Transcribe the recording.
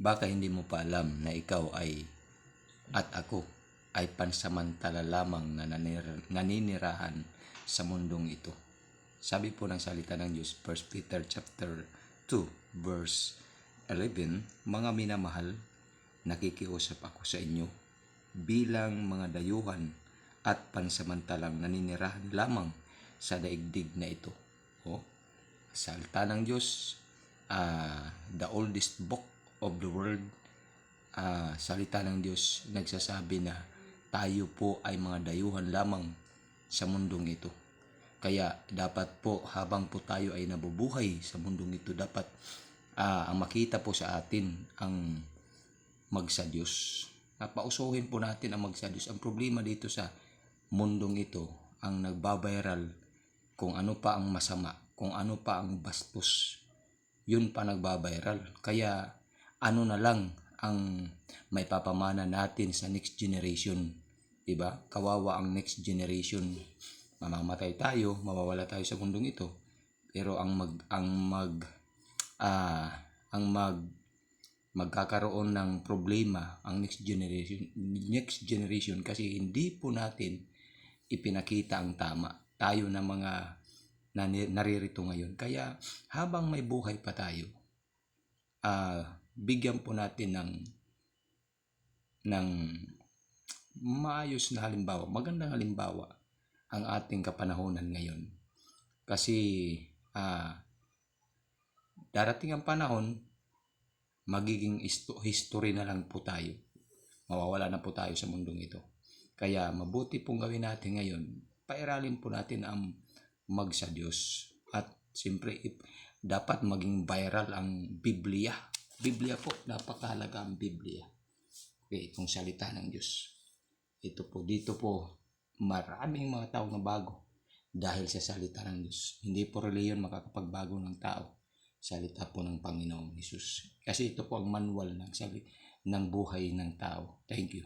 Baka hindi mo pa alam na ikaw ay at ako ay pansamantala lamang na naninirahan sa mundong ito. Sabi po ng salita ng Diyos, 1 Peter chapter 2 verse 11, Mga minamahal, nakikiusap ako sa inyo bilang mga dayuhan at pansamantalang naninirahan lamang sa daigdig na ito. O, salita ng Diyos, ah, the oldest book of the world, ah, salita ng Diyos nagsasabi na tayo po ay mga dayuhan lamang sa mundong ito. Kaya dapat po habang po tayo ay nabubuhay sa mundong ito, dapat ang makita po sa atin ang magsa Diyos. Napausuhin po natin ang magsa Diyos. Ang problema dito sa mundong ito, ang nagbabiral kung ano pa ang masama, kung ano pa ang bastos, yun pa nagbabiral. Kaya ano na lang ang may papamana natin sa next generation. 'Di ba? Kawawa ang next generation. Mamamatay tayo, mawawala tayo sa mundong ito. Pero ang mag ang mag ah ang mag magkakaroon ng problema ang next generation next generation kasi hindi po natin ipinakita ang tama tayo na mga nani- naririto ngayon kaya habang may buhay pa tayo ah bigyan po natin ng ng maayos na halimbawa, magandang halimbawa ang ating kapanahonan ngayon. Kasi ah darating ang panahon, magiging isto- history na lang po tayo. Mawawala na po tayo sa mundong ito. Kaya mabuti pong gawin natin ngayon, pairalin po natin ang mag sa Diyos. At siyempre, dapat maging viral ang Biblia. Biblia po, napakahalaga ang Biblia. Okay, itong salita ng Diyos. Ito po, dito po, maraming mga tao na bago dahil sa salita ng Diyos. Hindi po reliyon makakapagbago ng tao. Salita po ng Panginoong Jesus. Kasi ito po ang manual ng, sali- ng buhay ng tao. Thank you.